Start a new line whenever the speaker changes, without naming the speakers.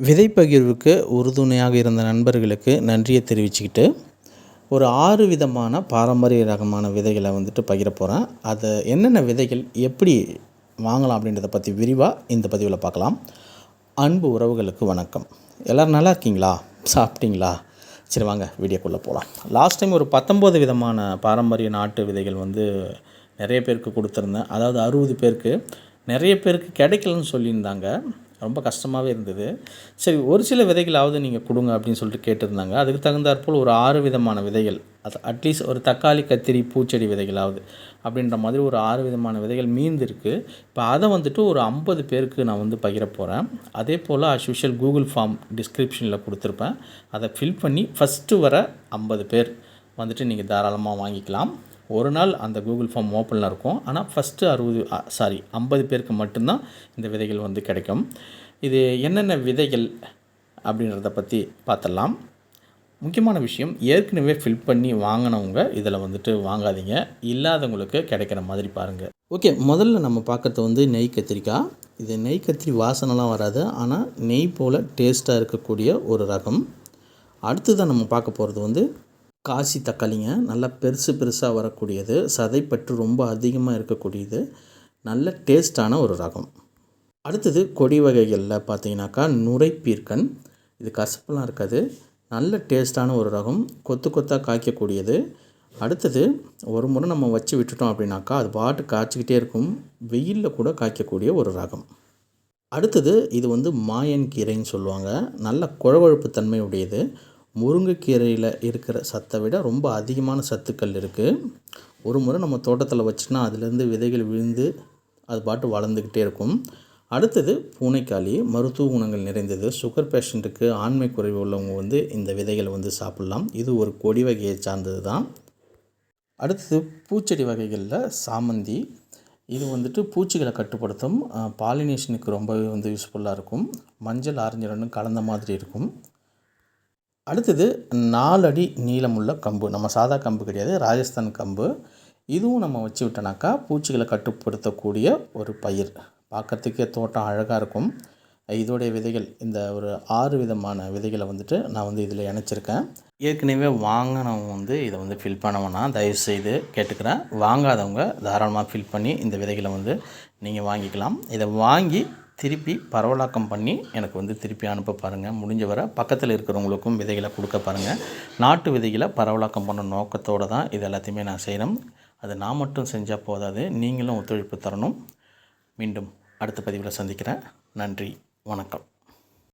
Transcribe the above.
விதைப்பகிர்வுக்கு உறுதுணையாக இருந்த நண்பர்களுக்கு நன்றியை தெரிவிச்சுக்கிட்டு ஒரு ஆறு விதமான பாரம்பரிய ரகமான விதைகளை வந்துட்டு பகிர போகிறேன் அதை என்னென்ன விதைகள் எப்படி வாங்கலாம் அப்படின்றத பற்றி விரிவாக இந்த பதிவில் பார்க்கலாம். அன்பு உறவுகளுக்கு வணக்கம். எல்லோரும் நல்லா இருக்கீங்களா? சாப்பிட்டீங்களா? சரி வாங்க வீடியோக்குள்ளே போகலாம் லாஸ்ட் டைம் ஒரு பத்தொம்போது விதமான பாரம்பரிய நாட்டு விதைகள் வந்து நிறைய பேருக்கு கொடுத்துருந்தேன். அதாவது அறுபது பேருக்கு. நிறைய பேருக்கு கிடைக்கலன்னு சொல்லியிருந்தாங்க. ரொம்ப கஷ்டமாகவே இருந்தது. சரி ஒரு சில விதைகளாவது நீங்கள் கொடுங்க அப்படின்னு சொல்லிட்டு கேட்டிருந்தாங்க. அதுக்கு தகுந்தாற்போல் ஒரு ஆறு விதமான விதைகள் அது அட்லீஸ்ட் ஒரு தக்காளி கத்திரி பூச்செடி விதைகளாவது அப்படின்ற மாதிரி ஒரு ஆறு விதமான விதைகள் மீந்திருக்கு. இப்போ அதை வந்துட்டு ஒரு ஐம்பது பேருக்கு நான் வந்து பகிர போகிறேன் அதே போல் அஸ்யூஷுவல் கூகுள் ஃபார்ம் டிஸ்கிரிப்ஷனில் கொடுத்துருப்பேன். அதை ஃபில் பண்ணி ஃபஸ்ட்டு வர ஐம்பது பேர் வந்துட்டு நீங்கள் தாராளமாக வாங்கிக்கலாம். ஒரு நாள் அந்த கூகுள் ஃபார்ம் ஓப்பனில் இருக்கும். ஆனால் ஃபஸ்ட்டு அறுபது சாரி ஐம்பது பேருக்கு மட்டும்தான் இந்த விதைகள் வந்து கிடைக்கும். இது என்னென்ன விதைகள் அப்படின்றத பற்றி பார்த்துடலாம். முக்கியமான விஷயம் ஏற்கனவே ஃபில் பண்ணி வாங்கினவங்க இதில் வந்துட்டு வாங்காதீங்க. இல்லாதவங்களுக்கு கிடைக்கிற மாதிரி பாருங்கள் ஓகே முதல்ல நம்ம பார்க்குறது வந்து நெய் கத்திரிக்காய். இது நெய் கத்திரி வாசனைலாம் வராது. ஆனால் நெய் போல் டேஸ்ட்டாக இருக்கக்கூடிய ஒரு ரகம். அடுத்ததான் நம்ம பார்க்க போகிறது வந்து காசி தக்காளிங்க. நல்லா பெருசு பெருசாக வரக்கூடியது. சதைப்பற்று ரொம்ப அதிகமாக இருக்கக்கூடியது. நல்ல டேஸ்டான ஒரு ரகம். அடுத்தது கொடி வகைகளில் பார்த்தீங்கன்னாக்கா நுரைப்பீர்க்கன். இது கசப்பெல்லாம் இருக்காது. நல்ல டேஸ்டான ஒரு ரகம். கொத்து கொத்தாக காய்க்கக்கூடியது. அடுத்தது ஒரு முறை நம்ம வச்சு விட்டுட்டோம் அப்படின்னாக்கா அது பாட்டு காய்ச்சிக்கிட்டே இருக்கும். வெயிலில் கூட காய்க்கக்கூடிய ஒரு ரகம். அடுத்தது இது வந்து மாயன் கீரைன்னு சொல்லுவாங்க. நல்ல குழவழுப்பு தன்மை உடையது முருங்கைக்கீரையில் இருக்கிற சத்தை விட ரொம்ப அதிகமான சத்துக்கள் இருக்குது ஒரு முறை நம்ம தோட்டத்தில் வச்சோன்னா அதுலேருந்து விதைகள் விழுந்து அது பாட்டு வளர்ந்துக்கிட்டே இருக்கும். அடுத்தது பூனைக்காளி மருத்துவ குணங்கள் நிறைந்தது. சுகர் பேஷண்ட்டுக்கு ஆண்மை குறைவு உள்ளவங்க வந்து இந்த விதைகளை வந்து சாப்பிட்லாம். இது ஒரு கொடி வகையை சார்ந்தது தான் அடுத்தது பூச்செடி வகைகளில் சாமந்தி. இது வந்துட்டு பூச்சிகளை கட்டுப்படுத்தும் பாலினேஷனுக்கு ரொம்பவே வந்து யூஸ்ஃபுல்லாக இருக்கும். மஞ்சள் ஆரஞ்சு ரெண்டும் கலந்த மாதிரி இருக்கும். அடுத்தது நாலடி நீளமுள்ள கம்பு. நம்ம சாதா கம்பு கிடையாது ராஜஸ்தான் கம்பு. இதுவும் நம்ம வச்சு விட்டோனாக்கா பூச்சிகளை கட்டுப்படுத்தக்கூடிய ஒரு பயிர். பார்க்கறதுக்கே தோட்டம் அழகாக இருக்கும். இதோடைய விதைகள் இந்த ஒரு ஆறு விதமான விதைகளை வந்துட்டு நான் வந்து இதில் இணைச்சிருக்கேன். ஏற்கனவே வாங்கினவங்க வந்து இதை வந்து ஃபில் பண்ணவனா தயவுசெய்து கேட்டுக்கிறேன். வாங்காதவங்க தாராளமாக ஃபில் பண்ணி இந்த விதைகளை வந்து நீங்கள் வாங்கிக்கலாம். இதை வாங்கி திருப்பி பரவலாக்கம் பண்ணி எனக்கு வந்து திருப்பி அனுப்ப பாருங்கள் முடிஞ்ச வர பக்கத்தில் இருக்கிறவங்களுக்கும் விதைகளை கொடுக்க பாருங்கள் நாட்டு விதைகளை பரவலாக்கம் பண்ண நோக்கத்தோடு தான் இது எல்லாத்தையுமே நான் செய்கிறேன் அது நான் மட்டும் செஞ்சால் போதாது. நீங்களும் ஒத்துழைப்பு தரணும். மீண்டும் அடுத்த பதிவில் சந்திக்கிறேன். நன்றி. வணக்கம்.